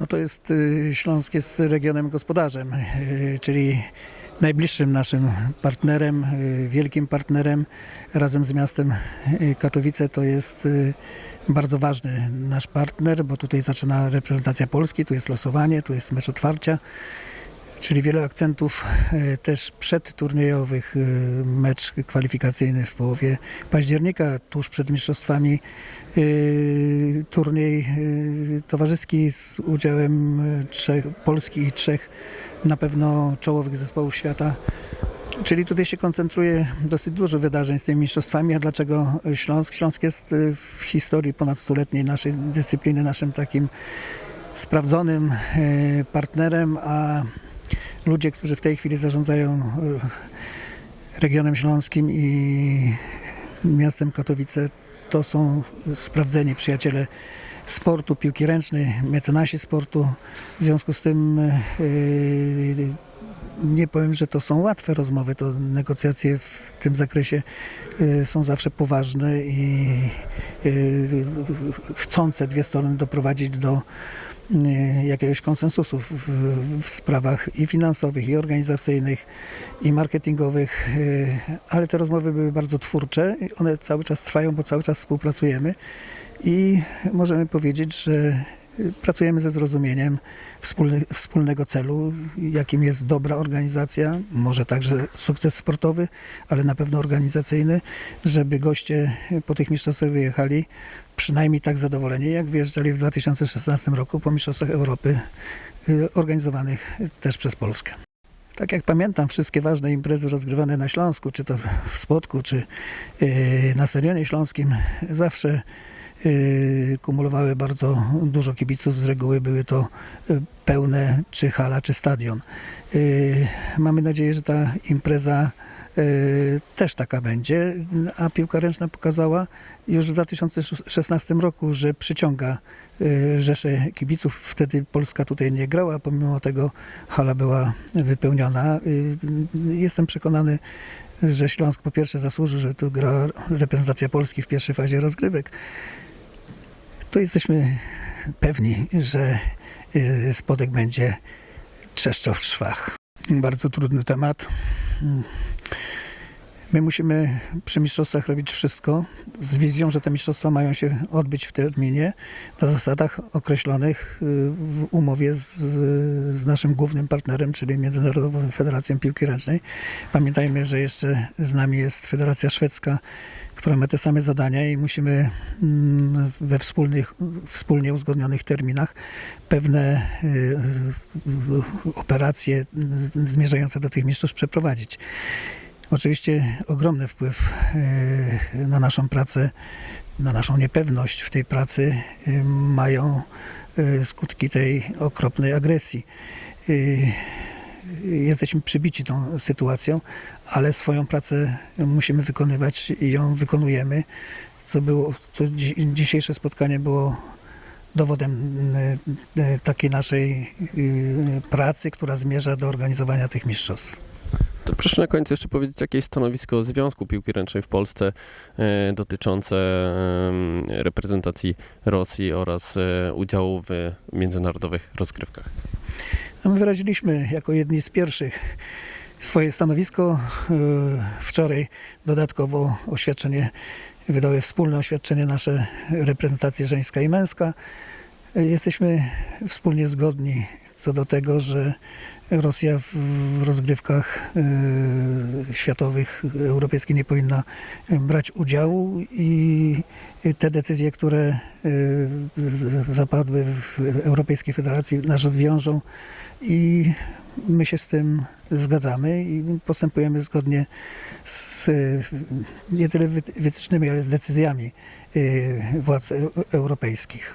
No to jest y, Śląsk jest regionem gospodarzem, y, czyli najbliższym naszym partnerem, y, wielkim partnerem razem z miastem Katowice to jest bardzo ważny nasz partner, bo tutaj zaczyna reprezentacja Polski, tu jest losowanie, tu jest mecz otwarcia. Czyli wiele akcentów e, też przedturniejowych, e, mecz kwalifikacyjny w połowie października, tuż przed mistrzostwami e, turniej towarzyski z udziałem trzech, Polski i trzech na pewno czołowych zespołów świata. Czyli tutaj się koncentruje dosyć dużo wydarzeń z tymi mistrzostwami. A dlaczego Śląsk? Śląsk jest w historii ponad stuletniej naszej dyscypliny naszym takim sprawdzonym partnerem, a ludzie, którzy w tej chwili zarządzają e, regionem śląskim i miastem Katowice, to są sprawdzeni przyjaciele sportu, piłki ręcznej, mecenasi sportu. W związku z tym e, nie powiem, że to są łatwe rozmowy, to negocjacje w tym zakresie e, są zawsze poważne i e, chcące dwie strony doprowadzić do e, jakiegoś konsensusu w, w, sprawach i finansowych, i organizacyjnych, i marketingowych, e, ale te rozmowy były bardzo twórcze. One cały czas trwają, bo cały czas współpracujemy i możemy powiedzieć, że e, pracujemy ze zrozumieniem wspólny, wspólnego celu, jakim jest dobra organizacja, może także sukces sportowy, ale na pewno organizacyjny, żeby goście po tych mistrzostwach wyjechali przynajmniej tak zadowoleni, jak wyjeżdżali w 2016 roku po Mistrzostwach Europy y, organizowanych też przez Polskę. Tak jak pamiętam wszystkie ważne imprezy rozgrywane na Śląsku, czy to w Spodku, czy y, na Stadionie Śląskim, zawsze kumulowały bardzo dużo kibiców. Z reguły były to y, pełne czy hala, czy stadion. Y, Mamy nadzieję, że ta impreza też taka będzie, a piłka ręczna pokazała już w 2016 roku, że przyciąga rzesze kibiców. Wtedy Polska tutaj nie grała, pomimo tego hala była wypełniona. Jestem przekonany, że Śląsk po pierwsze zasłużył, że tu gra reprezentacja Polski w pierwszej fazie rozgrywek. To jesteśmy pewni, że y, spodek będzie trzeszczał w szwach. Bardzo trudny temat. My musimy przy mistrzostwach robić wszystko z wizją, że te mistrzostwa mają się odbyć w terminie na zasadach określonych y, w umowie z, z naszym głównym partnerem, czyli Międzynarodową Federacją Piłki Ręcznej. Pamiętajmy, że jeszcze z nami jest Federacja Szwedzka, która ma te same zadania i musimy mm, we wspólnych, wspólnie uzgodnionych terminach pewne y, operacje y, zmierzające do tych mistrzostw przeprowadzić. Oczywiście ogromny wpływ e, na naszą pracę, na naszą niepewność w tej pracy e, mają e, skutki tej okropnej agresji. Jesteśmy przybici tą sytuacją, ale swoją pracę musimy wykonywać i ją wykonujemy. Co było, co dzi- dzisiejsze spotkanie było dowodem takiej naszej pracy, która zmierza do organizowania tych mistrzostw. To proszę na koniec jeszcze powiedzieć, jakie jest stanowisko Związku Piłki Ręcznej w Polsce e, dotyczące reprezentacji Rosji oraz e, udziału w międzynarodowych rozgrywkach. A My wyraziliśmy jako jedni z pierwszych swoje stanowisko. E, Wczoraj dodatkowo oświadczenie, wydały wspólne oświadczenie nasze reprezentacje żeńska i męska. Jesteśmy wspólnie zgodni co do tego, że Rosja w rozgrywkach e, światowych, europejskich nie powinna brać udziału i te decyzje, które z- zapadły w Europejskiej Federacji nas wiążą i my się z tym zgadzamy i postępujemy zgodnie z nie tyle wyty- wytycznymi, ale z decyzjami e, władz e- europejskich.